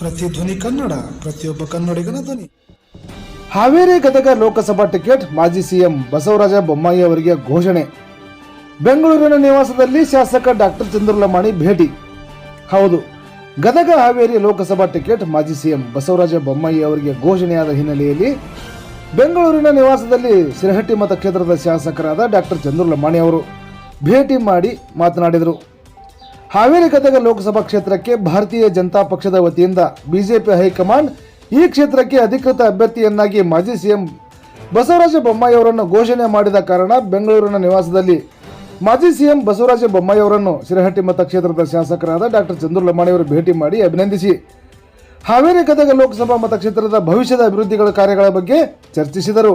ಧ್ವನಿ ಕನ್ನಡ, ಪ್ರತಿಯೊಬ್ಬ ಕನ್ನಡಿಗನ ಧ್ವನಿ. ಹಾವೇರಿ ಗದಗ ಲೋಕಸಭಾ ಟಿಕೆಟ್ ಮಾಜಿ ಸಿಎಂ ಬಸವರಾಜ ಬೊಮ್ಮಾಯಿ ಅವರಿಗೆ ಘೋಷಣೆ. ಬೆಂಗಳೂರಿನ ನಿವಾಸದಲ್ಲಿ ಶಾಸಕ ಡಾಕ್ಟರ್ ಚಂದ್ರಲಮಾಣಿ ಭೇಟಿ. ಹೌದು ಗದಗ ಹಾವೇರಿ ಲೋಕಸಭಾ ಟಿಕೆಟ್ ಮಾಜಿ ಸಿಎಂ ಬಸವರಾಜ ಬೊಮ್ಮಾಯಿ ಅವರಿಗೆ ಘೋಷಣೆಯಾದ ಹಿನ್ನೆಲೆಯಲ್ಲಿ ಬೆಂಗಳೂರಿನ ನಿವಾಸದಲ್ಲಿ ಸಿರಹಟ್ಟಿ ಮತಕ್ಷೇತ್ರದ ಶಾಸಕರಾದ ಡಾಕ್ಟರ್ ಚಂದ್ರಲಮಾಣಿ ಅವರು ಭೇಟಿ ಮಾಡಿ ಮಾತನಾಡಿದರು. ಹಾವೇರಿ ಗದಗ ಲೋಕಸಭಾ ಕ್ಷೇತ್ರಕ್ಕೆ ಭಾರತೀಯ ಜನತಾ ಪಕ್ಷದ ವತಿಯಿಂದ ಬಿಜೆಪಿ ಹೈಕಮಾಂಡ್ ಈ ಕ್ಷೇತ್ರಕ್ಕೆ ಅಧಿಕೃತ ಅಭ್ಯರ್ಥಿಯನ್ನಾಗಿ ಮಾಜಿ ಸಿಎಂ ಬಸವರಾಜ ಬೊಮ್ಮಾಯಿ ಅವರನ್ನು ಘೋಷಣೆ ಮಾಡಿದ ಕಾರಣ ಬೆಂಗಳೂರಿನ ನಿವಾಸದಲ್ಲಿ ಮಾಜಿ ಸಿಎಂ ಬಸವರಾಜ ಬೊಮ್ಮಾಯಿ ಅವರನ್ನು ಶಿರಹಟ್ಟಿ ಮತಕ್ಷೇತ್ರದ ಶಾಸಕರಾದ ಡಾಕ್ಟರ್ ಚಂದ್ರು ಲಮಾಣಿ ಅವರು ಭೇಟಿ ಮಾಡಿ ಅಭಿನಂದಿಸಿ. ಹಾವೇರಿ ಗದಗ ಲೋಕಸಭಾ ಮತಕ್ಷೇತ್ರದ ಭವಿಷ್ಯದ ಅಭಿವೃದ್ಧಿಗಳ ಕಾರ್ಯಗಳ ಬಗ್ಗೆ ಚರ್ಚಿಸಿದರು.